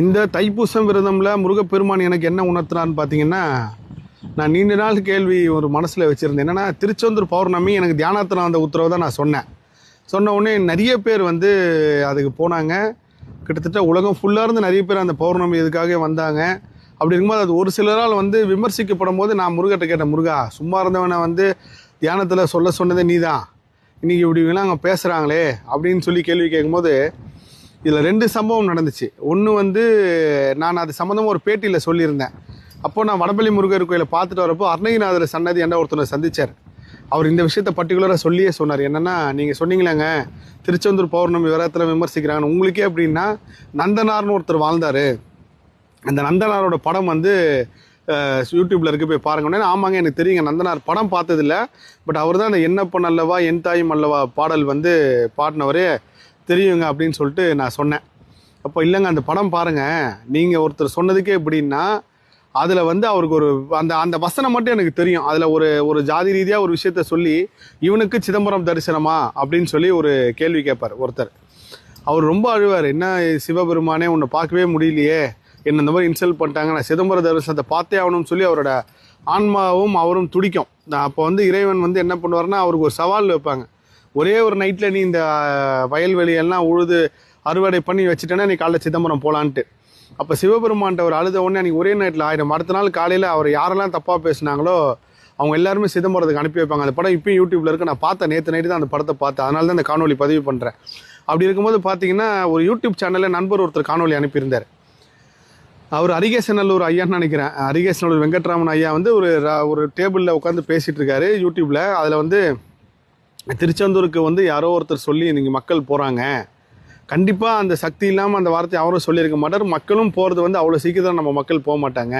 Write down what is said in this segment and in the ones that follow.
இந்த தைப்பூசம் விரதமில் முருகப்பெருமான் எனக்கு என்ன உணர்த்துறான்னு பார்த்தீங்கன்னா நான் நீண்ட நாள் கேள்வி ஒரு மனசில் வச்சுருந்தேன். என்னென்னா திருச்செந்தூர் பௌர்ணமி எனக்கு தியானத்தில் அந்த உத்தரவை தான் நான் சொன்னேன். சொன்ன உடனே நிறைய பேர் வந்து அதுக்கு போனாங்க. கிட்டத்தட்ட உலகம் ஃபுல்லாக இருந்து நிறைய பேர் அந்த பௌர்ணமி இதுக்காக வந்தாங்க. அப்படி இருக்கும்போது அது ஒரு சிலரால் வந்து விமர்சிக்கப்படும் போது நான் முருகட்ட கேட்டேன் முருகா சும்மா இருந்தவனை வந்து தியானத்தில் சொல்ல சொன்னதே நீ தான் இன்றைக்கி இப்படி அவங்க பேசுகிறாங்களே அப்படின்னு சொல்லி கேள்வி கேட்கும்போது இதில் ரெண்டு சம்பவம் நடந்துச்சு. ஒன்று வந்து நான் அது சம்மந்தமாக ஒரு பேட்டியில் சொல்லியிருந்தேன். அப்போ நான் வடபள்ளி முருகர் கோயிலை பார்த்துட்டு வரப்போ அருணகிரிநாதர் சன்னதி என்ற ஒருத்தனை சந்திச்சார்? அவர் இந்த விஷயத்த பர்டிகுலராக சொல்லியே சொன்னார். என்னென்னா நீங்கள் சொன்னீங்களாங்க திருச்செந்தூர் பௌர்ணமி விரதத்தில் விமர்சிக்கிறாங்க உங்களுக்கே அப்படின்னா நந்தனார்னு ஒருத்தர் வாழ்ந்தார். அந்த நந்தனாரோட படம் வந்து யூடியூப்பில் இருக்க போய் பாருங்க. உடனே ஆமாங்க எனக்கு தெரியுங்க நந்தனார் படம் பார்த்ததில்ல. பட் அவர் தான் அந்த என்ன பண்ணல்லவா என் தாயும் அல்லவா பாடல் வந்து பாடினவரே. தெரியுங்க அப்படின்னு சொல்லிட்டு நான் சொன்னேன். அப்போ இல்லைங்க அந்த படம் பாருங்க. நீங்கள் ஒருத்தர் சொன்னதுக்கே எப்படின்னா அதில் வந்து அவருக்கு ஒரு அந்த அந்த வசனம் மட்டும் எனக்கு தெரியும். அதில் ஒரு ஒரு ஜாதி ரீதியாக ஒரு விஷயத்த சொல்லி இவனுக்கு சிதம்பரம் தரிசனமா அப்படின்னு சொல்லி ஒரு கேள்வி கேட்பார் ஒருத்தர். அவர் ரொம்ப அழுவார். என்ன சிவபெருமானே உன்னை பார்க்கவே முடியலையே. என்ன இந்த மாதிரி இன்சல்ட் பண்ணிட்டாங்க. நான் சிதம்பர தரிசனத்தை பார்த்தே ஆகணும்னு சொல்லி அவரோட ஆன்மாவும் அவரும் துடிக்கும். அப்போ வந்து இறைவன் வந்து என்ன பண்ணுவார்னா அவருக்கு ஒரு சவால் வைப்பாங்க. ஒரே ஒரு நைட்டில் நீ இந்த வயல்வெளியெல்லாம் உழுது அறுவடை பண்ணி வச்சுட்டேன்னா நீ காலைல சிதம்பரம் போகலான்ட்டு அப்போ சிவபெருமான்ட்ட ஒரு அழுத உடனே அன்றைக்கி ஒரே நைட்டில் ஆயிடும் அடுத்த நாள் காலையில் அவர் யாரெல்லாம் தப்பாக பேசினாங்களோ அவங்க எல்லாருமே சிதம்பரத்துக்கு அனுப்பி வைப்பாங்க. அந்த படம் இப்போயும் யூடியூப்ல இருக்குது நான் பார்த்தேன் நேற்று நைட்டு தான் அந்த படத்தை பார்த்தேன். அதனால தான் அந்த காணொலி பதிவு பண்ணுறேன் அப்படி இருக்கும்போது பார்த்தீங்கன்னா ஒரு யூடியூப் சேனலில் நண்பர் ஒருத்தர் காணொலி அனுப்பியிருந்தார். அவர் அரிகேசநல்லூர் ஐயான்னு நினைக்கிறேன். அரிகேசநல்லூர் வெங்கட்ராமன் ஐயா வந்து ஒரு ஒரு டேபிளில் உட்காந்து பேசிகிட்டு இருக்காரு யூடியூப்பில் அதில் வந்து திருச்செந்தூருக்கு வந்து யாரோ ஒருத்தர் சொல்லி நீங்கள் மக்கள் போகிறாங்க கண்டிப்பாக அந்த சக்தி இல்லாமல் அந்த வார்த்தையை அவரும் சொல்லியிருக்க மாட்டார். மக்களும் போகிறது வந்து அவ்வளோ சீக்கிரம் நம்ம மக்கள் போக மாட்டாங்க.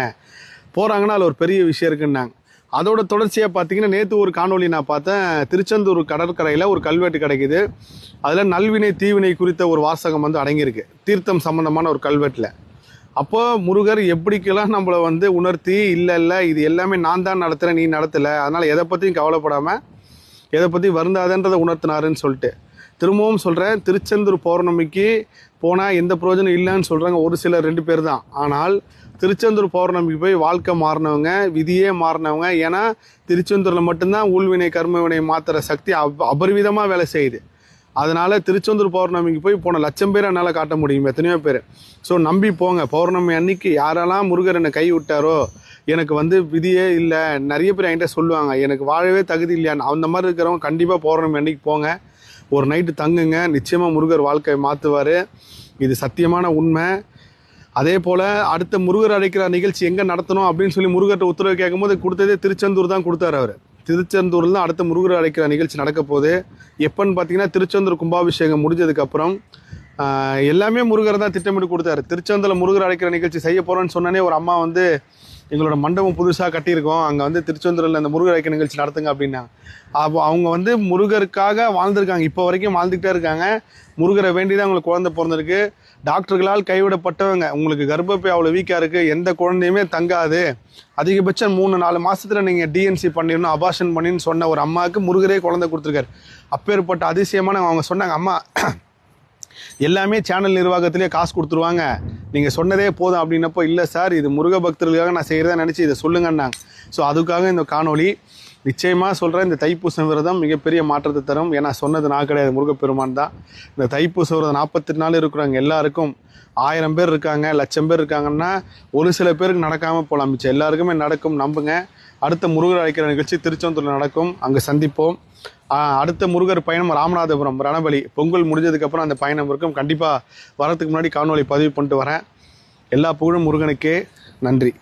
போகிறாங்கன்னா அதில் ஒரு பெரிய விஷயம் இருக்குன்னாங்க. அதோட தொடர்ச்சியாக பார்த்தீங்கன்னா நேற்று ஒரு காணொலி நான் பார்த்தேன். திருச்செந்தூர் கடற்கரையில் ஒரு கல்வெட்டு கிடைக்குது. அதில் நல்வினை தீவினை குறித்த ஒரு வாசகம் வந்து அடங்கியிருக்கு. தீர்த்தம் சம்மந்தமான ஒரு கல்வெட்டில். அப்போ முருகர் எப்படிக்கெல்லாம் நம்மளை வந்து உணர்த்தி இல்லை இல்லை இது எல்லாமே நான் தான் நடத்துகிறேன் நீ நடத்தலை. அதனால் எதை பற்றியும் கவலைப்படாமல் எதை பற்றி வருந்தாதன்றதை உணர்த்தினாருன்னு சொல்லிட்டு. திரும்பவும் சொல்கிறேன் திருச்செந்தூர் பௌர்ணமிக்கு போனால் எந்த பிரயோஜனம் இல்லைன்னு சொல்கிறாங்க ஒரு சிலர் ரெண்டு பேர் தான். ஆனால் திருச்செந்தூர் பௌர்ணமிக்கு போய் வாழ்க்கை மாறினவங்க விதியே மாறினவங்க. ஏன்னா திருச்செந்தூரில் மட்டும்தான் ஊழ்வினை கர்மவினை மாற்றுற சக்தி அப் அபரிவிதமாக வேலை செய்யுது. அதனால் திருச்செந்தூர் பௌர்ணமிக்கு போய் போன லட்சம் பேர் என்னால் காட்ட முடியும் எத்தனையோ பேர். ஸோ நம்பி போங்க. பௌர்ணமி அன்னைக்கு யாரெல்லாம் முருகர் என்னை கை விட்டாரோ எனக்கு வந்து விதியே இல்லை. நிறைய பேர் என்கிட்ட சொல்லுவாங்க எனக்கு வாழவே தகுதி இல்லையான்னு அந்த மாதிரி இருக்கிறவங்க கண்டிப்பாக போகிறோம் அன்னைக்கு போங்க. ஒரு நைட்டு தங்குங்க. நிச்சயமாக முருகர் வாழ்க்கையை மாற்றுவார் இது சத்தியமான உண்மை. அதே போல் அடுத்த முருகர் அழைக்கிற நிகழ்ச்சி எங்கே நடத்தணும்? அப்படின்னு சொல்லி முருகர்கிட்ட உத்தரவு கேட்கும்போது கொடுத்ததே திருச்செந்தூர் தான் கொடுத்தாரு அவர். திருச்செந்தூரில் தான் அடுத்த முருகர் அழைக்கிற நிகழ்ச்சி நடக்க போகுது. எப்போன்னு பார்த்தீங்கன்னா திருச்செந்தூர் கும்பாபிஷேகம் முடிஞ்சதுக்கப்புறம் எல்லாமே முருகர் தான் திட்டமிட்டு கொடுத்தாரு. திருச்செந்தூரில் முருகர் அழைக்கிற நிகழ்ச்சி செய்ய போகிறோன்னு சொன்னனே ஒரு அம்மா வந்து எங்களோட மண்டபம் புதுசாக கட்டியிருக்கோம். அங்கே வந்து திருச்செந்தூரில் அந்த முருகர் அழைக்கிற நிகழ்ச்சி நடத்துங்க அப்படின்னாங்க அப்போ அவங்க வந்து முருகருக்காக வாழ்ந்திருக்காங்க. இப்போ வரைக்கும் வாழ்ந்துக்கிட்டே இருக்காங்க. முருகரை வேண்டி தான் அவங்களுக்கு குழந்தை பிறந்திருக்கு. டாக்டர்களால் கைவிடப்பட்டவங்க. உங்களுக்கு கர்ப்பப்பை அவ்வளோ வீக்காக இருக்குது எந்த குழந்தையுமே தங்காது. அதிகபட்சம் மூணு நாலு மாதத்தில் நீங்கள் டிஎன்சி பண்ணிடணும் அபாஷன் பண்ணின்னு சொன்ன ஒரு அம்மாவுக்கு முருகரே குழந்தை கொடுத்துருக்காரு. அப்பேற்பட்ட அதிசயமான அவங்க சொன்னாங்க. அம்மா எல்லாமே சேனல் நிர்வாகத்திலே காசு கொடுத்துருவாங்க. நீங்கள் சொன்னதே போதும் அப்படின்னப்போ இல்லை சார் இது முருக பக்தர்களுக்காக நான் செய்கிறதா நினச்சி இதை சொல்லுங்கன்னாங்க. ஸோ அதுக்காக இந்த காணொளி நிச்சயமாக சொல்கிறேன் இந்த தைப்பூச விரதம் மிகப்பெரிய மாற்றத்தை தரும். ஏன்னா சொன்னது நான் கிடையாது முருகப்பெருமான் தான். இந்த தைப்பூச விரதம் நாற்பத்தெட்டு நாள் இருக்கிறவங்க எல்லாருக்கும் ஆயிரம் பேர் இருக்காங்க லட்சம் பேர் இருக்காங்கன்னா ஒரு சில பேருக்கு நடக்காமல் போகலாம் மிச்சம். எல்லாருக்குமே நடக்கும் நம்புங்க. அடுத்த முருகர் அழைக்கிற நிகழ்ச்சி திருச்செந்தூரில் நடக்கும். அங்கே சந்திப்போம். அடுத்த முருகர் பயணம் ராமநாதபுரம் ரணபலி. பொங்கல் முடிஞ்சதுக்கப்புறம் அந்த பயணம் இருக்கும். கண்டிப்பாக வரதுக்கு முன்னாடி காணொலி பதிவு பண்ணிட்டு வரேன். எல்லா புகழும் முருகனுக்கே. நன்றி.